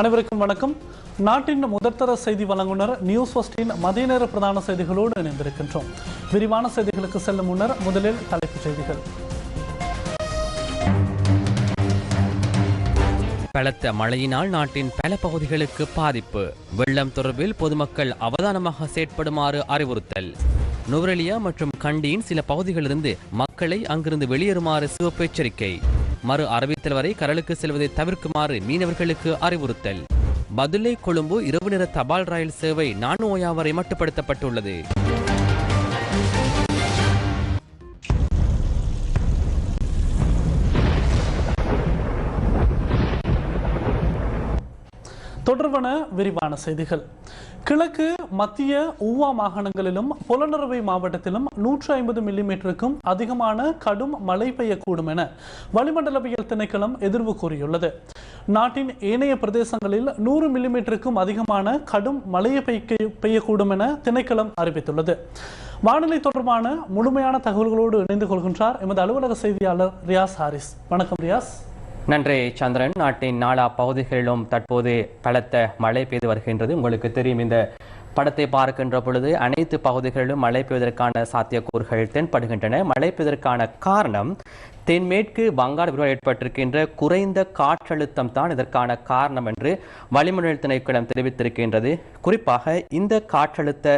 அனைவருக்கும் வணக்கம். நாட்டின் முதற்தர செய்தி வழங்குனர் நியூஸ் ஃபஸ்டின் மதிய நேர பிரதான செய்திகளோடு இணைந்திருக்கின்றோம். விரிவான செய்திகளுக்கு செல்லும் முன்னர் முதலில் தலைப்புச் செய்திகள். பலத்த மழையினால் நாட்டின் பல பகுதிகளுக்கு பாதிப்பு. வெள்ளம் தொடர்பில் பொதுமக்கள் அவதானமாக செயற்படுமாறு அறிவுறுத்தல். நுவரெலியா மற்றும் கண்டியின் சில பகுதிகளிலிருந்து மக்களை அங்கிருந்து வெளியேறுமாறு சிவப்பு எச்சரிக்கை மறு அறிவித்தல் வரை கடலுக்கு செல்வதை தவிர்க்குமாறு மீனவர்களுக்கு அறிவுறுத்தல். பதுளை கொழும்பு இரவு நேர தபால் ரயில் சேவை நானு ஓயா வரை மட்டுப்படுத்தப்பட்டுள்ளது. தொடர்பான விரிவான செய்திகள். கிழக்கு மத்திய ஊவா மாகாணங்களிலும் புலனறுவை மாவட்டத்திலும் நூற்று ஐம்பது மில்லிமீட்டருக்கும் அதிகமான கடும் மழை பெய்யக்கூடும் என வளிமண்டலவியல் திணைக்களம் எதிர்வு கூறியுள்ளது. நாட்டின் ஏனைய பிரதேசங்களில் நூறு மில்லிமீட்டருக்கும் அதிகமான கடும் மழையை பெய்ய பெய்யக்கூடும் என திணைக்களம் அறிவித்துள்ளது. வானிலை தொடர்பான முழுமையான தகவல்களோடு இணைந்து கொள்கின்றார் எமது அலுவலக செய்தியாளர் ரியாஸ் ஹாரிஸ். வணக்கம் ரியாஸ். நன்றி சந்திரன். நாட்டின் நாலா பகுதிகளிலும் தற்போது பலத்த மழை பெய்து வருகின்றது. உங்களுக்கு தெரியும் இந்த படத்தை பார்க்கின்ற பொழுது அனைத்து பகுதிகளிலும் மழை பெய்வதற்கான சாத்தியக்கூறுகள் தென்படுகின்றன. மழை பெய்வதற்கான காரணம் தென்மேற்கு வங்காள விரிவாக ஏற்பட்டிருக்கின்ற குறைந்த காற்றழுத்தம் தான் இதற்கான காரணம் என்று வளிமண்டல திணைக்களம் தெரிவித்திருக்கின்றது. குறிப்பாக இந்த காற்றழுத்த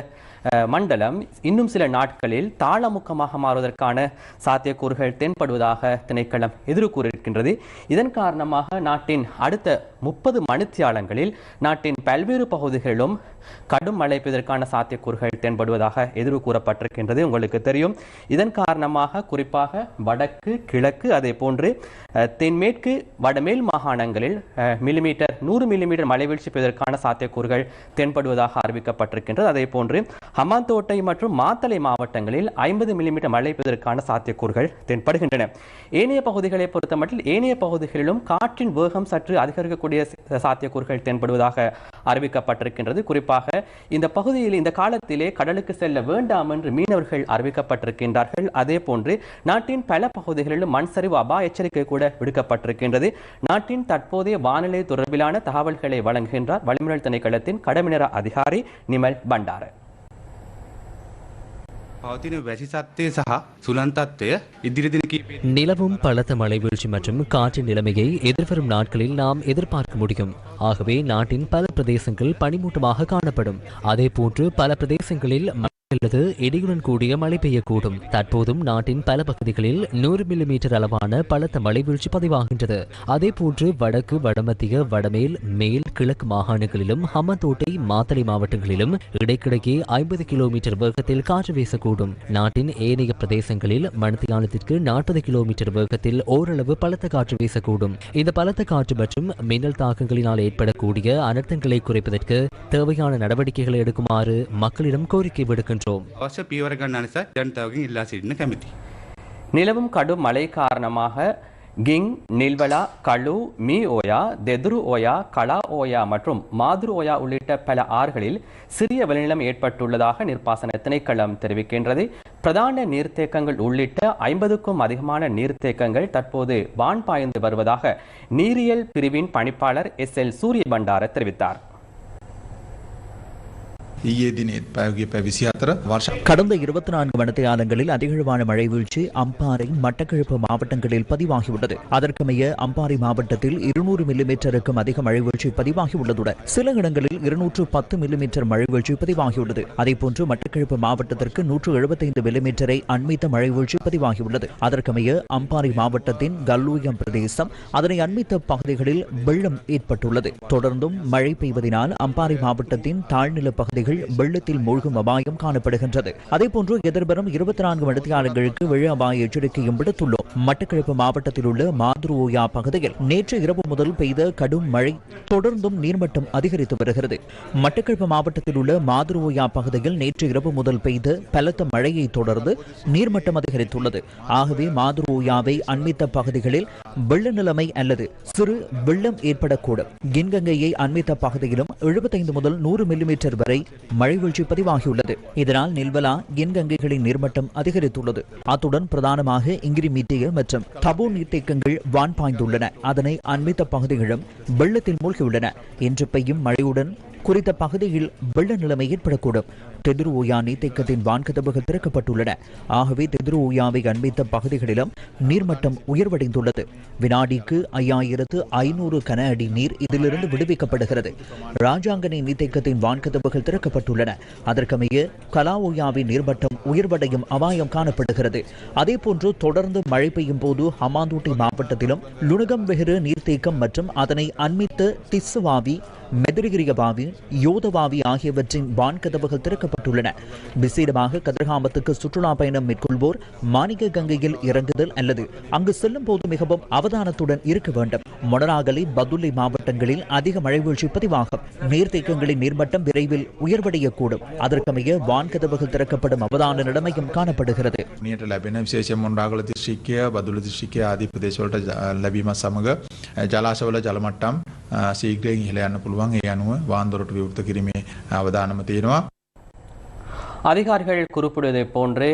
மண்டலம் இன்னும் சில நாட்களில் தாளமுக்கமாக மாறுவதற்கான சாத்தியக்கூறுகள் தென்படுவதாக திணைக்களம் எதிர்கூறியிருக்கின்றது. இதன் காரணமாக நாட்டின் அடுத்த முப்பது மணித்தியாலங்களில் நாட்டின் பல்வேறு பகுதிகளிலும் கடும் மழை பெய்வதற்கான சாத்தியக்கூறுகள் தென்படுவதாக எதிர்வு கூறப்பட்டிருக்கின்றது. உங்களுக்கு தெரியும். இதன் காரணமாக குறிப்பாக வடக்கு கிழக்கு அதே போன்று தென்மேற்கு வடமேல் மாகாணங்களில் மில்லிமீட்டர் நூறு மில்லிமீட்டர் மழை வீழ்ச்சி பெய்வதற்கான சாத்தியக்கூறுகள் தென்படுவதாக அறிவிக்கப்பட்டிருக்கின்றது. அதே போன்று ஹமாந்தோட்டை மற்றும் மாத்தளை மாவட்டங்களில் ஐம்பது மில்லிமீட்டர் மழை பெய்வதற்கான சாத்தியக்கூறுகள் தென்படுகின்றன. ஏனைய பகுதிகளை பொறுத்தமட்டில் ஏனைய பகுதிகளிலும் காற்றின் வேகம் சற்று அதிகரிக்கக்கூடிய ச- சாத்தியக்கூறுகள் தென்படுவதாக அறிவிக்கப்பட்டிருக்கின்றது. குறிப்பாக இந்த பகுதியில் இந்த காலத்திலே கடலுக்கு செல்ல வேண்டாம் என்று மீனவர்கள் அறிவிக்கப்பட்டிருக்கின்றார்கள். அதே போன்று நாட்டின் பல பகுதிகளிலும் மண் சரிவு அபாய எச்சரிக்கை கூட விடுக்கப்பட்டிருக்கின்றது. நாட்டின் தற்போதைய வானிலை தொடர்பிலான தகவல்களை வழங்குகின்றார் வளிமுறை திணைக்களத்தின் கடமினர அதிகாரி நிமல் பண்டார පවතින වැසි සත්‍යය සහ සුලන්තත්වය ඉදිරිදින කීපේ நிலவும் பலத்த மழை வீழ்ச்சி மற்றும் காற்றின் நிலைமையை எதிர்வரும் நாட்களில் நாம் எதிர்பார்க்க முடியும் ஆகவே நாட்டின் பல பிரதேசங்கள் பனிமூட்டமாக காணப்படும் அதே போன்று பல பிரதேசங்களில் மழை அல்லது இடியுடன் கூடிய மழை பெய்யக்கூடும். தற்போதும் நாட்டின் பல பகுதிகளில் நூறு மில்லிமீட்டர் அளவான பலத்த மழை வீழ்ச்சி பதிவாகின்றது. அதே போன்று வடக்கு வடமத்திய வடமேல் மேல் கிழக்கு மாகாணங்களிலும் ஹம்மந்தோட்டை மாத்தளை மாவட்டங்களிலும் இடைக்கிடையே ஐம்பது கிலோமீட்டர் வேகத்தில் காற்று வீசக்கூடும். நாட்டின் ஏனைய பிரதேசங்களில் மணித்தியாலத்திற்கு நாற்பது கிலோமீட்டர் வேகத்தில் ஓரளவு பலத்த காற்று வீசக்கூடும். இந்த பலத்த காற்று மற்றும் மின்னல் தாக்கங்களினால் ஏற்படக்கூடிய அனர்த்தங்களை குறைப்பதற்கு தேவையான நடவடிக்கைகளை எடுக்குமாறு மக்களிடம் கோரிக்கை விடுக்கின்றோம் අවශ්‍ය පීවර ගන්න නිසා ජනතාවගෙන් ඉල්ලා සිටින කැමති. நிலவும் கடும் மழை காரணமாக கிங் நில்வலா கழு மீ ஓயா தெதுரு ஓயா கலா ஓயா மற்றும் மாதுரு ஓயா உள்ளிட்ட பல ஆறுகளில் சிறிய வெள்ளநிலம் ஏற்பட்டுள்ளதாக நீர்ப்பாசன திணைக்களம் தெரிவிக்கின்றது பிரதான நீர்த்தேக்கங்கள் உள்ளிட்ட ஐம்பதுக்கும் அதிகமான நீர்த்தேக்கங்கள் தற்போது வான் பாய்ந்து வருவதாக நீரியல் பிரிவின் பணிப்பாளர் எஸ் எல் சூரிய பண்டார தெரிவித்தார் ඊයේ දිනෙත් පැවගේ පැවිසි අතර වර්ෂ கடந்த இருபத்தி நான்கு மணித்தியாலங்களில் அதிகளவான மழை வீழ்ச்சி அம்பாறை மட்டக்களப்பு மாவட்டங்களில் பதிவாகியுள்ளது அதற்கமைய அம்பாறை மாவட்டத்தில் இருநூறு மில்லிமீட்டருக்கும் அதிக மழை வீழ்ச்சி பதிவாகியுள்ளதுடன் சில இடங்களில் இருநூற்று பத்து மில்லிமீட்டர் மழை வீழ்ச்சி பதிவாகியுள்ளது அதேபோன்று மட்டக்களப்பு மாவட்டத்திற்கு நூற்று எழுபத்தைந்து மில்லிமீட்டரை அண்மித்த மழை வீழ்ச்சி பதிவாகியுள்ளது அதற்கமைய அம்பாறை மாவட்டத்தின் கல்லூயம் பிரதேசம் அதனை அண்மித்த பகுதிகளில் வெள்ளம் ஏற்பட்டுள்ளது தொடர்ந்தும் மழை பெய்வதனால் அம்பாறை மாவட்டத்தின் தாழ்நில பகுதிகள் வெள்ளத்தில் மூழ்கும் அபாயம் காணப்படுகின்றது. அதேபோன்று எதிர்வரும் இருபத்தி நான்கு மணித்தியாலங்களுக்கு வெள்ள அபாய எச்சரிக்கையும் விடுத்துள்ளோம். மட்டக்களப்பு மாவட்டத்தில் உள்ள மாதுரு பகுதியில் நேற்று இரவு முதல் பெய்த கடும் மழை தொடர்ந்தும் நீர்மட்டம் அதிகரித்து வருகிறது. மட்டக்களப்பு மாவட்டத்தில் உள்ள மாதுரு பகுதியில் நேற்று இரவு முதல் பெய்த பலத்த மழையை தொடர்ந்து நீர்மட்டம் அதிகரித்துள்ளது. ஆகவே மாதுருயாவை அண்மித்த பகுதிகளில் வெள்ள நிலைமை அல்லது சிறு வெள்ளம் ஏற்படக்கூடும். கின்கங்கையை அண்மித்த பகுதியிலும் எழுபத்தைந்து முதல் நூறு மில்லிமீட்டர் வரை மழை வீழ்ச்சி பதிவாகியுள்ளது. இதனால் நில்வலா கின்கங்கைகளின் நீர்மட்டம் அதிகரித்துள்ளது. அத்துடன் பிரதானமாக இங்கிரி மீட்டிய மற்றும் தபோ நீர்த்தேக்கங்கள் வான் பாய்ந்துள்ளன. அதனை அண்மித்த பகுதிகளும் வெள்ளத்தில் மூழ்கியுள்ளன. இன்று பெய்யும் மழையுடன் குறித்த பகுதியில் வெள்ள நிலைமை ஏற்படக்கூடும். தெதிரு ஓயா நீர்த்தேக்கத்தின் வான்கதவுகள் திறக்கப்பட்டுள்ளன. ஆகவே தெதிரு ஓயாவை அண்மித்த பகுதிகளிலும் நீர்மட்டம் உயர்வடைந்துள்ளது. வினாடிக்கு ஐயாயிரத்து ஐநூறு கன அடி நீர் இதிலிருந்து விடுவிக்கப்படுகிறது. ராஜாங்கனை நீர்த்தேக்கத்தின் வான்கதவுகள் திறக்கப்பட்டுள்ளன. அதற்கமைய கலா ஓயாவின் நீர்மட்டம் உயர்வடையும் அபாயம் காணப்படுகிறது. அதேபோன்று தொடர்ந்து மழை பெய்யும் போது ஹமாந்தோட்டை மாவட்டத்திலும் லுணகம் வெஹரு நீர்த்தேக்கம் மற்றும் அதனை அண்மித்த திஸ்ஸுவாவி மெதிரிகிரியவாவி யோதவாவி ஆகியவற்றின் வான்கதவுகள் திறக்கப்பட்டுள்ளன விசேடமாக கதிர்காமத்துக்கு சுற்றுலா பயணம் மேற்கொள்வோர் மாணிக்க கங்கையில் இறங்குதல் அல்லது அங்கு செல்லும் போது மிகவும் அவதானத்துடன் இருக்க வேண்டும் மொனராகலை பதுளை மாவட்டங்களில் அதிக மழை வீழ்ச்சி பதிவாகும் நீர்த்தேக்கங்களின் நீர்மட்டம் விரைவில் உயர்வடையக்கூடும் அதற்கமைய வான்கதவுகள் திறக்கப்படும் அவதான நிலைமையும் காணப்படுகிறது නියට ලැබෙන විශේෂ මොන්රාගල දිශ්‍රික්කය බදුල දිශ්‍රිකය ආදී ප්‍රදේශවලට ජ- ලැබීමත් සමඟ ජලාශවල ජලමට්ටම් අ, සීග්‍රයෙන් ඉහළ යන්න පුළුවන් ඒ අනුව වාන්දොරට විවෘත කිරීමේ අවධානම තියෙනවා. அதிகாரிகள் குறிப்பிடுவதைப் போன்று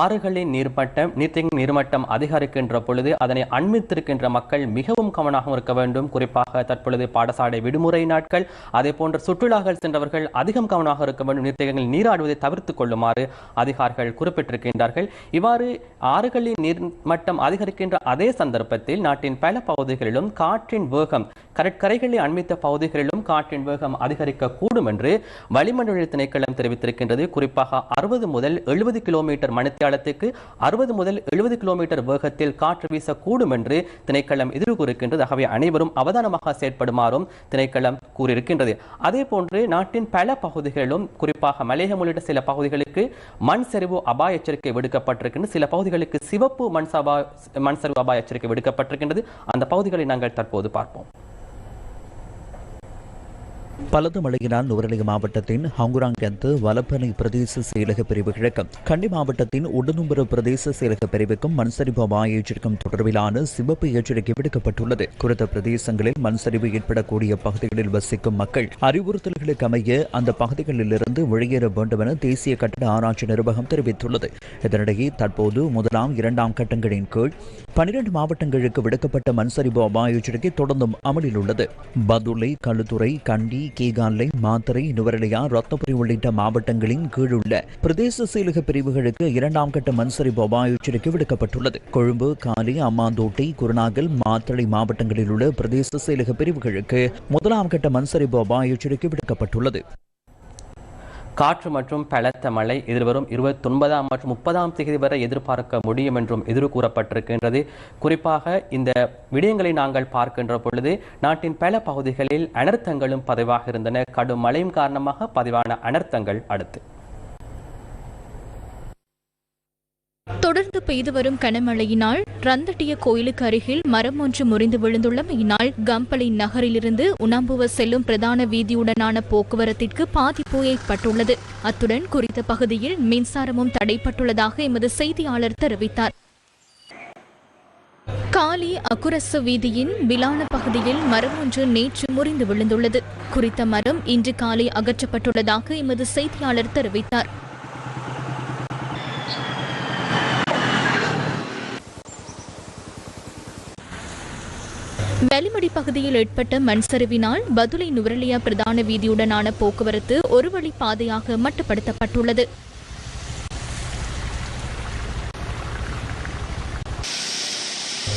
ஆறுகளின் நீர்மட்டம் நீர்த்தேக்க நீர்மட்டம் அதிகரிக்கின்ற பொழுது அதனை அண்மித்திருக்கின்ற மக்கள் மிகவும் கவனமாக இருக்க வேண்டும். குறிப்பாக தற்பொழுது பாடசாலை விடுமுறை நாட்கள் அதே போன்ற சுற்றுலாக்கள் சென்றவர்கள் அதிகம் கவனமாக இருக்க வேண்டும். நீர்த்தேக்கங்கள் நீராடுவதை தவிர்த்துக் கொள்ளுமாறு அதிகாரிகள் குறிப்பிட்டிருக்கின்றார்கள். இவ்வாறு ஆறுகளின் நீர்மட்டம் அதிகரிக்கின்ற அதே சந்தர்ப்பத்தில் நாட்டின் பல பகுதிகளிலும் காற்றின் வேகம் கடற்கரைகளை அண்மித்த பகுதிகளிலும் காற்றின் வேகம் அதிகரிக்க கூடும் என்று வளிமண்டல திணைக்களம் தெரிவித்திருக்கின்றது. குறிப்பாக அறுபது முதல் எழுபது கிலோமீட்டர் மணி மணித்தியாலத்துக்கு அறுபது முதல் எழுபது கிலோமீட்டர் வேகத்தில் காற்று வீசக்கூடும் என்று திணைக்களம் எதிர்கூறுகின்றது ஆகவே அனைவரும் அவதானமாக செயற்படுமாறும் திணைக்களம் கூறியிருக்கின்றது. அதே போன்று நாட்டின் பல பகுதிகளிலும் குறிப்பாக மலையகம் உள்ளிட்ட சில பகுதிகளுக்கு மண் சரிவு அபாய எச்சரிக்கை விடுக்கப்பட்டிருக்கின்றது. சில பகுதிகளுக்கு சிவப்பு மண் சபா மண் சரிவு அபாய எச்சரிக்கை விடுக்கப்பட்டிருக்கின்றது. அந்த பகுதிகளை நாங்கள் தற்போது பார்ப்போம். பலத்த மழையினால் நுவரெலியா மாவட்டத்தின் ஹங்குராங்கந்து வலப்பனை பிரதேச செயலக பிரிவு கிழக்கும் கண்டி மாவட்டத்தின் உடனும்புற பிரதேச செயலக பிரிவுக்கும் மண்சரிவு அபாயச்சிற்கும் தொடர்பிலான சிவப்பு எச்சரிக்கை விடுக்கப்பட்டுள்ளது. குறித்த பிரதேசங்களில் மண்சரிவு ஏற்படக்கூடிய பகுதிகளில் வசிக்கும் மக்கள் அறிவுறுத்தல்களுக்கு அமைய அந்த பகுதிகளிலிருந்து வெளியேற வேண்டும் என தேசிய கட்டட ஆராய்ச்சி நிர்வாகம் தெரிவித்துள்ளது. இதனிடையே தற்போது முதலாம் இரண்டாம் கட்டங்களின் கீழ் பனிரெண்டு மாவட்டங்களுக்கு விடுக்கப்பட்ட மண்சரிவு அபாய எச்சரிக்கை தொடர்ந்தும் அமலில் உள்ளது. பதுளை களுத்துறை கண்டி கேகாலை மாத்தரை நுவரெலியா ரத்தபுரி உள்ளிட்ட மாவட்டங்களின் கீழுள்ள பிரதேச செயலக பிரிவுகளுக்கு இரண்டாம் கட்ட மன்சரி அபாய எச்சரிக்கை விடுக்கப்பட்டுள்ளது. கொழும்பு காலி அம்மாந்தோட்டை குருநாகல் மாத்தளை மாவட்டங்களில் உள்ள பிரதேச செயலக பிரிவுகளுக்கு முதலாம் கட்ட மன்சரி அபாய எச்சரிக்கை விடுக்கப்பட்டுள்ளது. காற்று மற்றும் பலத்த மழை எதிர்வரும் இருபத்தி ஒன்பதாம் மற்றும் முப்பதாம் தேதி வரை எதிர்பார்க்க முடியும் என்றும் எதிர் கூறப்பட்டிருக்கின்றது குறிப்பாக இந்த விடயங்களை நாங்கள் பார்க்கின்ற பொழுது நாட்டின் பல பகுதிகளில் அனர்த்தங்களும் பதிவாக இருந்தன. கடும் மழையும் காரணமாக பதிவான அனர்த்தங்கள் அடுத்து. தொடர்ந்து பெய்து வரும் கனமழையினால் ரந்தட்டிய கோயிலுக்கு அருகில் மரம் ஒன்று முறிந்து விழுந்துள்ளமையினால் கம்பளை நகரிலிருந்து உணம்புவ செல்லும் பிரதான வீதியுடனான போக்குவரத்திற்கு பாதிப்பு ஏற்பட்டுள்ளது. அத்துடன் குறித்த பகுதியில் மின்சாரமும் தடைப்பட்டுள்ளதாக எமது செய்தியாளர் தெரிவித்தார். காலி அக்குரசு வீதியின் விலான பகுதியில் மரம் ஒன்று நேற்று முறிந்து விழுந்துள்ளது. குறித்த மரம் இன்று காலை அகற்றப்பட்டுள்ளதாக எமது செய்தியாளர் தெரிவித்தார். வெளிமடி பகுதியில் ஏற்பட்ட மண் சரிவினால் பதுளை நுவரலியா பிரதான வீதியுடனான போக்குவரத்து ஒரு வழி பாதையாக மட்டுப்படுத்தப்பட்டுள்ளது.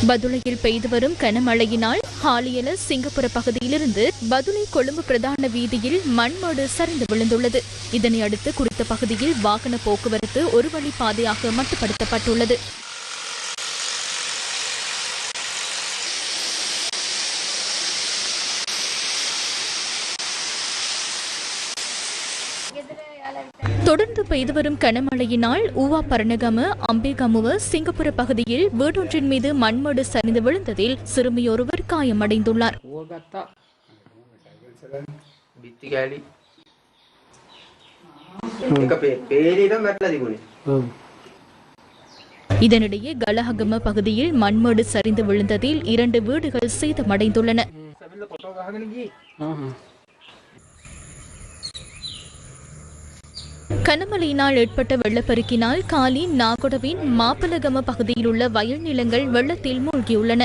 பதுளையில் பெய்து வரும் கனமழையினால் ஹாலியல சிங்கப்புர பகுதியிலிருந்து பதுளை கொழும்பு பிரதான வீதியில் மண்மாடு சரிந்து விழுந்துள்ளது. இதனை அடுத்து குறித்த பகுதியில் வாகன போக்குவரத்து ஒரு வழி பாதையாக மட்டுப்படுத்தப்பட்டுள்ளது தொடர்ந்து பெய்து வரும் கனமழையினால் ஊவா பரணகம அம்பேகமுவ சிங்கப்புர பகுதியில் வீடொன்றின் மீது மண்மடு சரிந்து விழுந்ததில் சிறுமியொருவர் காயமடைந்துள்ளார். இதனிடையே கலஹகம பகுதியில் மண்மடு சரிந்து விழுந்ததில் இரண்டு வீடுகள் சேதமடைந்துள்ளன. கனமழையினால் ஏற்பட்ட வெள்ளப்பெருக்கினால் காலி நாகொடவின் மாப்பலகம பகுதியில் உள்ள வயல் நிலங்கள் வெள்ளத்தில் மூழ்கியுள்ளன.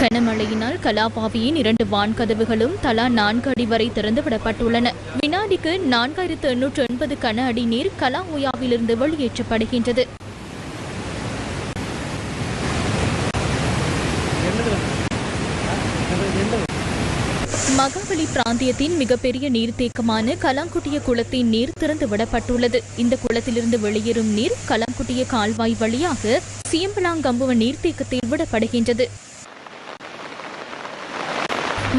கனமழையினால் கலாபாவியின் இரண்டு வான்கதவுகளும் தலா நான்கு அடி வரை திறந்துவிடப்பட்டுள்ளன. வினாடிக்கு நான்காயிரத்து எண்ணூற்று எண்பது கன அடி நீர் கலா ஓயாவிலிருந்து வெளியேற்றப்படுகின்றது. மகாபலி பிராந்தியத்தின் மிகப்பெரிய நீர்த்தேக்கமான கலாங்குட்டிய குளத்தின் நீர் திறந்து விடப்பட்டுள்ளது இந்த குளத்திலிருந்து வெளியேறும் நீர் கலாங்குட்டிய கால்வாய் வழியாக சியம்பலாங்கம்புவ நீர்த்தேக்கத்தில் விடப்படுகின்றது.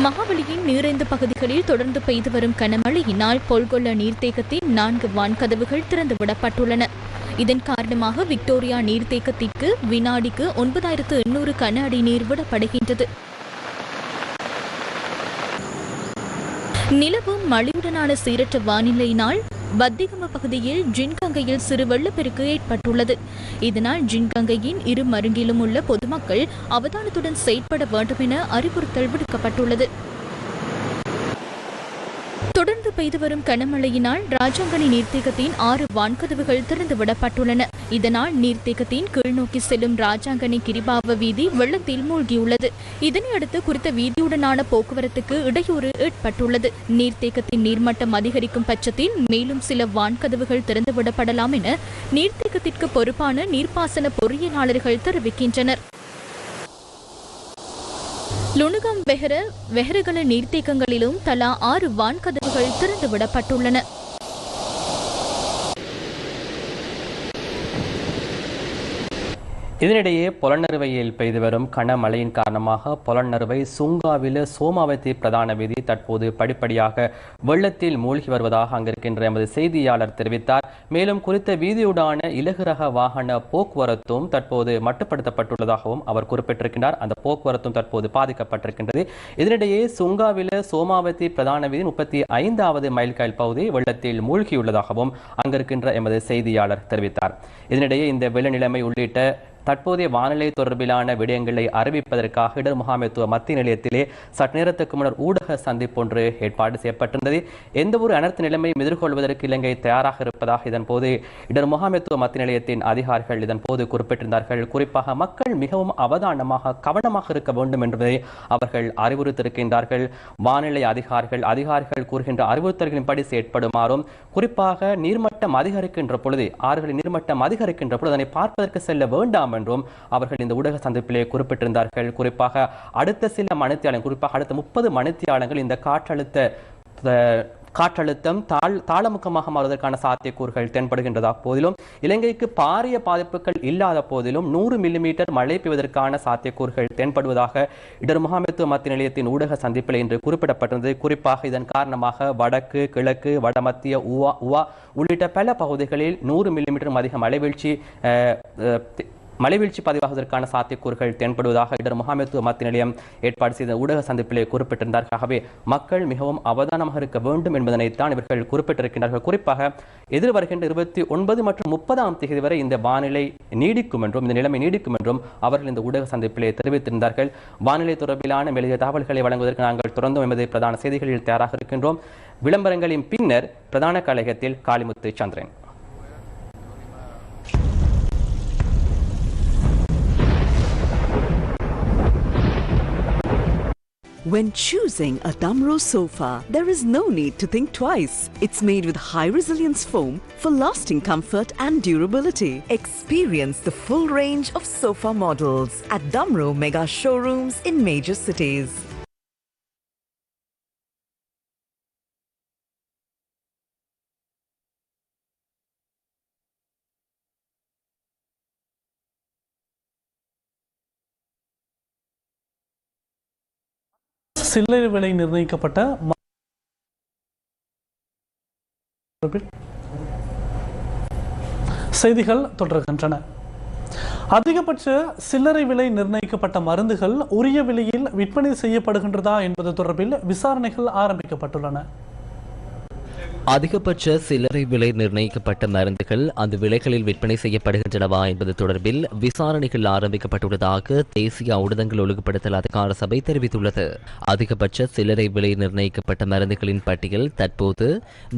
மகாபலியின் நீரைந்த பகுதிகளில் தொடர்ந்து பெய்து வரும் கனமழையினால் பொல்கொள்ள நீர்த்தேக்கத்தின் நான்கு வான்கதவுகள் திறந்து விடப்பட்டுள்ளன இதன் காரணமாக விக்டோரியா நீர்த்தேக்கத்திற்கு வினாடிக்கு ஒன்பதாயிரத்து எண்ணூறு கன அடி நீர் விடப்படுகின்றது. நிலவும் மழையுடனான சீரற்ற வானிலையினால் பத்திகம பகுதியில் ஜின்கங்கையில் சிறு வெள்ளப்பெருக்கு ஏற்பட்டுள்ளது. இதனால் ஜின்கங்கையின் இரு மருங்கிலும் உள்ள பொதுமக்கள் அவதானத்துடன் செயற்பட வேண்டும் என அறிவுறுத்தல் விடுக்கப்பட்டுள்ளது. பெய்து வரும் கனமழையினால் ராஜாங்கனி நீர்த்தேக்கத்தின் ஆறு வான்கதவுகள் திறந்துவிடப்பட்டுள்ளன. இதனால் நீர்த்தேக்கத்தின் கீழ்நோக்கி செல்லும் ராஜாங்கனி கிரிபாவ வீதி வெள்ளத்தில் மூழ்கியுள்ளது. இதனையடுத்து குறித்த வீதியுடனான போக்குவரத்துக்கு இடையூறு ஏற்பட்டுள்ளது. நீர்த்தேக்கத்தின் நீர்மட்டம் அதிகரிக்கும் பட்சத்தில் மேலும் சில வான்கதவுகள் திறந்துவிடப்படலாம் என நீர்த்தேக்கத்திற்கு பொறுப்பான நீர்ப்பாசன பொறியியலாளர்கள் தெரிவிக்கின்றனர். லுணுகம் வெஹர வெஹரகல நீர்த்தேக்கங்களிலும் தலா ஆறு வான்கதவுகள் திறந்துவிடப்பட்டுள்ளன. இதனிடையே பொலநறுவையில் பெய்து வரும் கனமழையின் காரணமாக பொலநறுவை சுங்காவில சோமாவதி பிரதான வீதி தற்போது படிப்படியாக வெள்ளத்தில் மூழ்கி வருவதாக அங்கிருக்கின்ற எமது செய்தியாளர் தெரிவித்தார். மேலும் குறித்த வீதியுடான இலகு ரக வாகன போக்குவரத்தும் தற்போது மட்டுப்படுத்தப்பட்டுள்ளதாகவும் அவர் குறிப்பிட்டிருக்கின்றார். அந்த போக்குவரத்தும் தற்போது பாதிக்கப்பட்டிருக்கின்றது. இதனிடையே சுங்காவில சோமாவதி பிரதான வீதி முப்பத்தி ஐந்தாவது மைல்கல் பகுதி வெள்ளத்தில் மூழ்கியுள்ளதாகவும் அங்கிருக்கின்ற எமது செய்தியாளர் தெரிவித்தார். இதனிடையே இந்த வெள்ள நிலைமை உள்ளிட்ட தற்போதைய வானிலை தொடர்பிலான விடயங்களை அறிவிப்பதற்காக இடர் முகாமைத்துவ மத்திய நிலையத்திலே சற்று நேரத்துக்கு முன்னர் ஊடக சந்திப்பொன்று ஏற்பாடு செய்யப்பட்டிருந்தது. எந்த ஒரு அனர்த்த நிலைமையும் எதிர்கொள்வதற்கு இலங்கை தயாராக இருப்பதாக இதன்போது இடர் முகாமைத்துவ மத்திய நிலையத்தின் அதிகாரிகள் இதன்போது குறிப்பிட்டிருந்தார்கள். குறிப்பாக மக்கள் மிகவும் அவதானமாக கவனமாக இருக்க வேண்டும் என்பதை அவர்கள் அறிவுறுத்திருக்கின்றார்கள் வானிலை அதிகாரிகள் அதிகாரிகள் கூறுகின்ற அறிவுறுத்தல்களின்படி செயற்படுமாறும் குறிப்பாக நீர்மட்டம் அதிகரிக்கின்ற பொழுது ஆறுகளின் நீர்மட்டம் அதிகரிக்கின்ற பொழுது அதனை பார்ப்பதற்கு செல்ல வேண்டாம் என்றும் அவர்கள் இந்த ஊடக சந்திப்பிலே குறிப்பிட்டிருந்தார்கள். குறிப்பாக அடுத்த சில மணித்தியாலங்கள் குறிப்பாக அடுத்த முப்பது மணித்தியாலங்கள் இந்த காற்றழுத்த காற்றழுத்தம் தாழ் தாளமுக்கமாக மாறுவதற்கான சாத்தியக்கூறுகள் தென்படுகின்றதா போதிலும் இலங்கைக்கு பாரிய பாதிப்புகள் இல்லாத போதிலும் நூறு மில்லிமீட்டர் மழை பெய்வதற்கான சாத்தியக்கூறுகள் தென்படுவதாக இடர் முகாமைத்துவ மத்திய நிலையத்தின் ஊடக சந்திப்பில் இன்று குறிப்பிடப்பட்டிருந்தது. குறிப்பாக இதன் காரணமாக வடக்கு கிழக்கு வடமத்திய உவா உவா உள்ளிட்ட பல பகுதிகளில் நூறு மில்லிமீட்டரும் அதிக மழை வீழ்ச்சி மலைவீழ்ச்சி பதிவாகுவதற்கான சாத்தியக்கூறுகள் தென்படுவதாக இடர் முகாமைத்துவ மத்திய நிலையம் ஏற்பாடு செய்த ஊடக சந்திப்பிலே குறிப்பிட்டிருந்தார்கள் ஆகவே மக்கள் மிகவும் அவதானமாக இருக்க வேண்டும் என்பதனைத்தான் இவர்கள் குறிப்பிட்டிருக்கின்றார்கள். குறிப்பாக எதிர்வருகின்ற இருபத்தி ஒன்பது மற்றும் முப்பதாம் தேதி வரை இந்த வானிலை நீடிக்கும் என்றும் இந்த நிலைமை நீடிக்கும் என்றும் அவர்கள் இந்த ஊடக சந்திப்பிலே தெரிவித்திருந்தார்கள். வானிலை தொடர்பிலான மெளிய தகவல்களை வழங்குவதற்கு நாங்கள் தொடர்ந்தோம் என்பதை பிரதான செய்திகளில் தயாராக இருக்கின்றோம். விளம்பரங்களின் பின்னர் பிரதான கழகத்தில் காளிமுத்து சந்திரன். When choosing a Damro sofa, there is no need to think twice. It's made with high resilience foam for lasting comfort and durability. Experience the full range of sofa models at Damro Mega Showrooms in major cities. சில்லறை விலை நிர்ணயிக்கப்பட்ட செய்திகள் தொடர்கின்றன. அதிகபட்ச சில்லறை விலை நிர்ணயிக்கப்பட்ட மருந்துகள் உரிய விலையில் விற்பனை செய்யப்படுகின்றதா என்பது தொடர்பில் விசாரணைகள் ஆரம்பிக்கப்பட்டுள்ளன. அதிகபட்ச சில்லறை விலை நிர்ணயிக்கப்பட்ட மருந்துகள் அந்த விலைகளில் விற்பனை செய்யப்படுகின்றனவா என்பது தொடர்பில் விசாரணைகள் ஆரம்பிக்கப்பட்டுள்ளதாக தேசிய ஊடகங்கள் ஒழுங்குபடுத்தல் அதிகார சபை தெரிவித்துள்ளது. அதிகபட்ச சில்லறை விலை நிர்ணயிக்கப்பட்ட மருந்துகளின் பட்டியல் தற்போது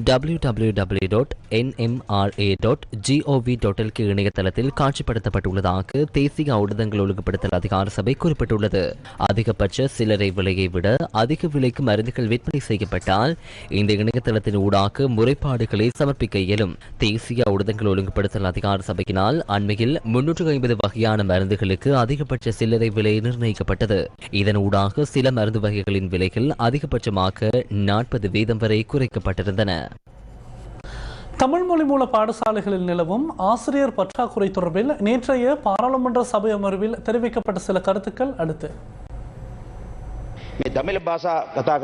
W W W dot NMRA dot GOV dot LK இணையதளத்தில் காட்சிப்படுத்தப்பட்டுள்ளதாக தேசிய ஊடகங்கள் ஒழுங்குபடுத்தல் அதிகார சபை குறிப்பிட்டுள்ளது. அதிகபட்ச சில்லறை விலையை விட அதிக விலைக்கு மருந்துகள் விற்பனை செய்யப்பட்டால் இந்த இணையதளத்தின் ஊடாக தொடர்பாக முறைப்பாடுகளை சமர்ப்பிக்க இயலும். தேசிய ஊடகங்கள் ஒழுங்குபடுத்தல் அதிகார சபையினால் அண்மையில் முன்னூற்று ஐம்பது வகையான மருந்துகளுக்கு அதிகபட்ச சில்லறை விலை நிர்ணயிக்கப்பட்டது. இதனூடாக சில மருந்து வகைகளின் விலைகள் அதிகபட்சமாக நாற்பது வீதம் வரை குறைக்கப்பட்டிருந்தன. தமிழ்மொழி மூல பாடசாலைகளில் நிலவும் ஆசிரியர் பற்றாக்குறை தொடர்பில் நேற்றைய பாராளுமன்ற சபை அமர்வில் தெரிவிக்கப்பட்ட சில கருத்துக்கள் அடுத்து. தமிழ் பாஷா கதா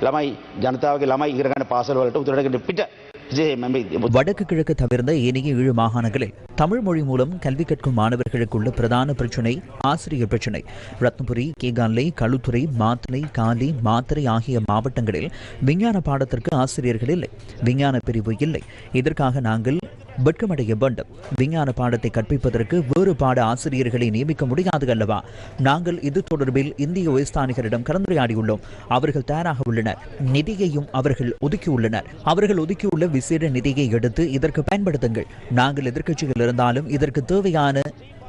ළමයි ජනතාවගේ ළමයි ඉගරගන්න පාසල්වලට උතුරටකට පිට විශේෂයෙන්ම வடக்கு கிழக்கு தவிர்ந்த ஏனைய ஏழு மாகாணங்களில் தமிழ் மொழி மூலம் கல்வி கற்கும் மாணவர்களுக்குள்ள பிரதான பிரச்சினை ஆசிரியர் பிரச்சினை ரத்னபுரி கேகான்லை களுத்துறை மாத்தளை காலி மாத்தறை ஆகிய மாவட்டங்களில் விஞ்ஞான பாடத்திற்கு ஆசிரியர்கள் இல்லை விஞ்ஞான பிரிவு இல்லை இதற்காக நாங்கள் வெட்கமடைய வேண்டும் விஞ்ஞான பாடத்தை கற்பிப்பதற்கு வேறு பாட ஆசிரியர்களை நியமிக்க முடியாது அல்லவா நாங்கள் இது தொடர்பில் இந்திய உயர்ஸ்தானிகரிடம் கலந்துரையாடியுள்ளோம் அவர்கள் தயாராக உள்ளனர் நிதியையும் அவர்கள் ஒதுக்கியுள்ளனர் அவர்கள் ஒதுக்கியுள்ள விசேட நிதியை எடுத்து இதற்கு பயன்படுத்துங்கள் நாங்கள் எதிர்க்கட்சிகள் இருந்தாலும் இதற்கு தேவையான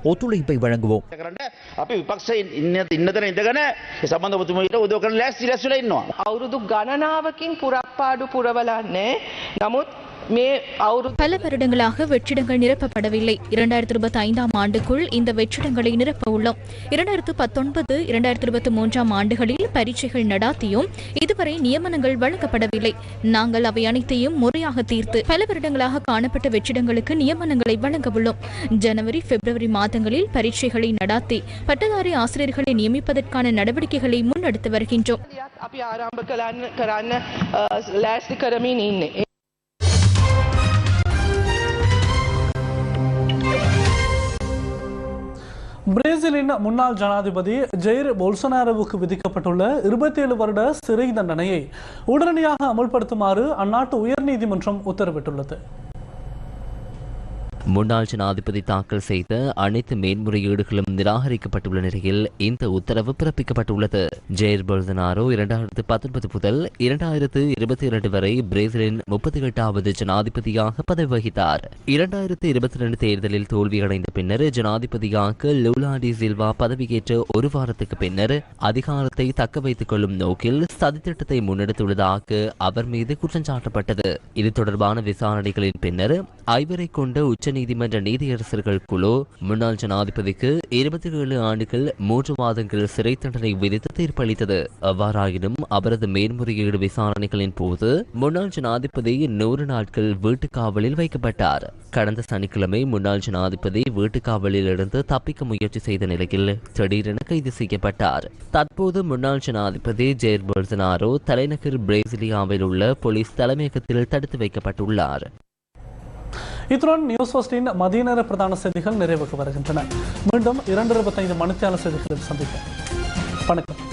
ஒத்துழைப்பை வழங்குவோம் කරන්න අපි විපක්ෂ ඉන්න ඉන්නතන ඉඳගන සබඳ පුතුමට උදව කරන ලැස් ලැස්ල ඉන්නවා. අවුරුදු ගණනාවකින් පුරක්පාඩු පුරවලන්නේ නමුත් මේ අවුරුදු பல வருடங்களாக வெற்றிடங்கள் நிரப்பப்படவில்லை. இரண்டாயிரத்தி இருபத்தி ஐந்தாம் ஆண்டுக்குள் இந்த வெற்றிடங்களை நிரப்ப உள்ளோம். இரண்டாயிரத்து பத்தொன்பது இரண்டாயிரத்தி இருபத்தி மூன்றாம் ஆண்டுகளில் பரீட்சைகள் நடாத்தியும் இதுவரை நியமனங்கள் வழங்கப்படவில்லை. நாங்கள் அவை அனைத்தையும் முறையாக தீர்த்து பல வருடங்களாக காணப்பட்ட வெற்றிடங்களுக்கு நியமனங்களை வழங்க உள்ளோம். ஜனவரி பிப்ரவரி மாதங்களில் பரீட்சைகளை நடாத்தி பட்டதாரி ஆசிரியர்களை நியமிப்பதற்கான நடவடிக்கைகளை முன்னெடுத்து வருகின்றோம். பிரேசிலின் முன்னாள் ஜனாதிபதி ஜெயிர் பொல்சனாரோவுக்கு விதிக்கப்பட்டுள்ள இருபத்தி ஏழு வருட சிறை தண்டனையை உடனடியாக அமல்படுத்துமாறு அந்நாட்டு உயர்நீதிமன்றம் உத்தரவிட்டுள்ளது. முன்னாள் ஜனாதிபதி தாக்கல் செய்த அனைத்து மேன்முறையீடுகளும் நிராகரிக்கப்பட்டுள்ள நிலையில் இந்த உத்தரவு பிறப்பிக்கப்பட்டுள்ளது. ஜெயர் பொல்சனாரோ இரண்டாயிரத்து பத்தொன்பது முதல் இரண்டாயிரத்து இருபத்தி இரண்டு வரை பிரேசிலின் முப்பத்தி எட்டாவது ஜனாதிபதியாக பதவி வகித்தார். இரண்டாயிரத்து இருபத்தி இரண்டு தேர்தலில் தோல்வியடைந்த பின்னர் ஜனாதிபதியாக லூலா டி சில்வா பதவியேற்ற ஒரு வாரத்துக்கு பின்னர் அதிகாரத்தை தக்க வைத்துக் கொள்ளும் நோக்கில் சதித்திட்டத்தை முன்னெடுத்துள்ளதாக அவர் மீது குற்றம் சாட்டப்பட்டது. இது தொடர்பான விசாரணைகளின் பின்னர் ஐவரை கொண்ட உச்சநீதிமன்ற நீதியரசர்கள் குழு முன்னாள் ஜனாதிபதிக்கு இருபத்தி ஏழு ஆண்டுகள் மூன்று மாதங்கள் சிறை தண்டனை விதித்து தீர்ப்பளித்தது. அவ்வாறாயினும் அவரது மேன்முறையீடு விசாரணைகளின் போது முன்னாள் ஜனாதிபதி நூறு நாட்கள் வீட்டுக்காவலில் வைக்கப்பட்டார். கடந்த சனிக்கிழமை முன்னாள் ஜனாதிபதி வீட்டுக்காவலில் இருந்து தப்பிக்க முயற்சி செய்த நிலையில் திடீரென கைது செய்யப்பட்டார். தற்போது முன்னாள் ஜனாதிபதி ஜெயர் பொல்சனாரோ தலைநகர் பிரேசிலியாவில் உள்ள போலீஸ் தலைமையகத்தில் தடுத்து வைக்கப்பட்டுள்ளார். இத்துடன் நியூஸ் ஃபர்ஸ்டின் மதிய நேர பிரதான செய்திகள் நிறைவுக்கு வருகின்றன. மீண்டும் இரண்டு இருபத்தைந்து மணித்தியால செய்திகளில் சந்திப்போம். வணக்கம்.